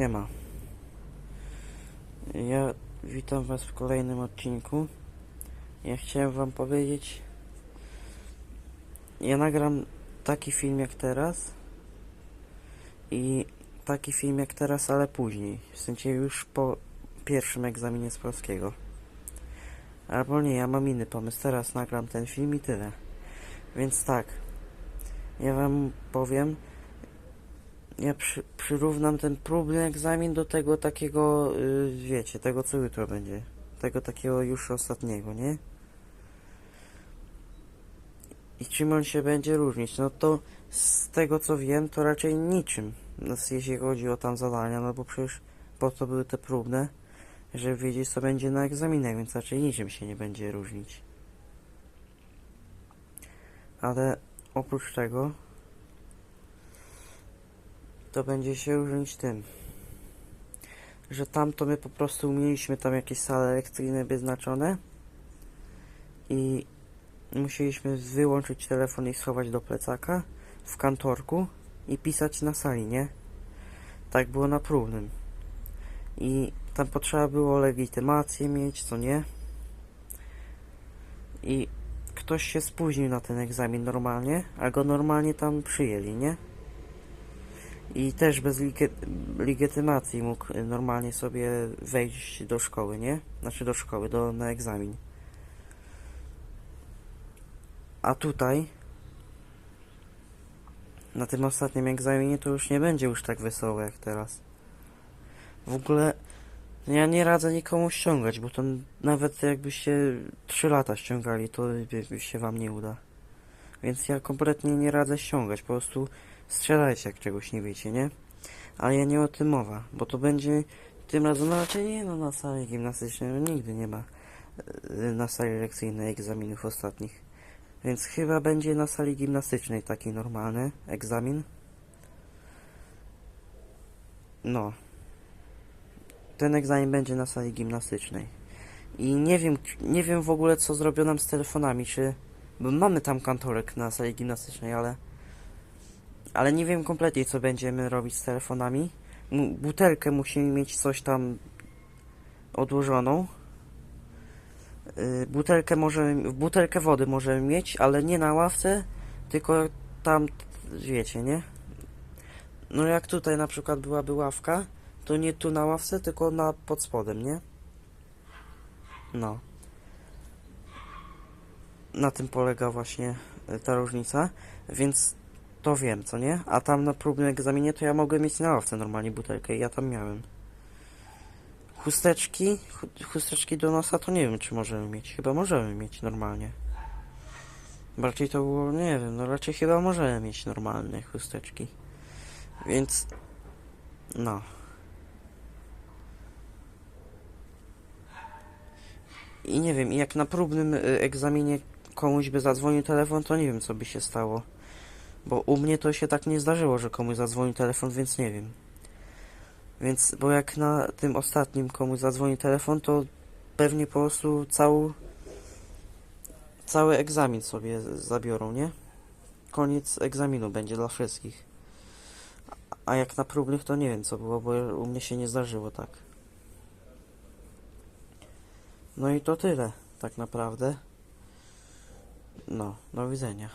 Siema. Ja witam Was w kolejnym odcinku. Ja chciałem Wam powiedzieć. Ja nagram taki film jak teraz. I taki film jak teraz, ale później. W sensie już po pierwszym egzaminie z polskiego. Albo nie, ja mam inny pomysł. Teraz nagram ten film i tyle. Więc tak. Ja Wam powiem ja przy, przyrównam ten próbny egzamin do tego takiego, y, wiecie, tego co jutro będzie. Tego takiego już ostatniego, nie? I czym on się będzie różnić? No to z tego co wiem, to raczej niczym. Jeśli chodzi o tam zadania, no bo przecież po to były te próbne, żeby wiedzieć co będzie na egzaminach, więc raczej niczym się nie będzie różnić. Ale oprócz tego, to będzie się różnić tym, że tam to my po prostu mieliśmy tam jakieś sale lekcyjne wyznaczone i musieliśmy wyłączyć telefon i schować do plecaka w kantorku i pisać na sali, nie? Tak było na próbnym. I tam potrzeba było legitymację mieć, co nie? I ktoś się spóźnił na ten egzamin normalnie, a go normalnie tam przyjęli, nie? I też bez legitymacji mógł normalnie sobie wejść do szkoły, nie? Znaczy do szkoły, do, na egzamin. A tutaj, na tym ostatnim egzaminie, to już nie będzie już tak wesoło jak teraz. W ogóle, ja nie radzę nikomu ściągać, bo to nawet jakbyście 3 lata ściągali, to się wam nie uda. Więc ja kompletnie nie radzę ściągać, po prostu strzelajcie jak czegoś nie wiecie, nie? Ale ja nie o tym mowa, bo to będzie tym razem raczej nie no na sali gimnastycznej, no nigdy nie ma y, na sali lekcyjnej egzaminów ostatnich. Więc chyba będzie na sali gimnastycznej taki normalny egzamin. No. Ten egzamin będzie na sali gimnastycznej. I nie wiem, nie wiem w ogóle co zrobią nam z telefonami, czy... Bo mamy tam kantorek na sali gimnastycznej, ale... Ale nie wiem kompletnie, co będziemy robić z telefonami. Butelkę musimy mieć coś tam odłożoną. Yy, butelkę możemy, butelkę wody możemy mieć, ale nie na ławce, tylko tam, wiecie, nie? No jak tutaj na przykład byłaby ławka, to nie tu na ławce, tylko na pod spodem, nie? No. Na tym polega właśnie y, ta różnica, więc to wiem, co nie? A tam na próbnym egzaminie to ja mogłem mieć na ławce normalnie butelkę i ja tam miałem. Chusteczki, chu- chusteczki do nosa to nie wiem, czy możemy mieć. Chyba możemy mieć normalnie. Bardziej to było, nie wiem, no raczej chyba możemy mieć normalne chusteczki. Więc, no. I nie wiem, jak na próbnym y, egzaminie komuś by zadzwonił telefon, to nie wiem, co by się stało. Bo u mnie to się tak nie zdarzyło, że komuś zadzwoni telefon, więc nie wiem. Więc, bo jak na tym ostatnim komuś zadzwoni telefon, to pewnie po prostu cały, cały egzamin sobie zabiorą, nie? Koniec egzaminu będzie dla wszystkich. A jak na próbnych, to nie wiem co było, bo u mnie się nie zdarzyło tak. No i to tyle, tak naprawdę. No, do widzenia.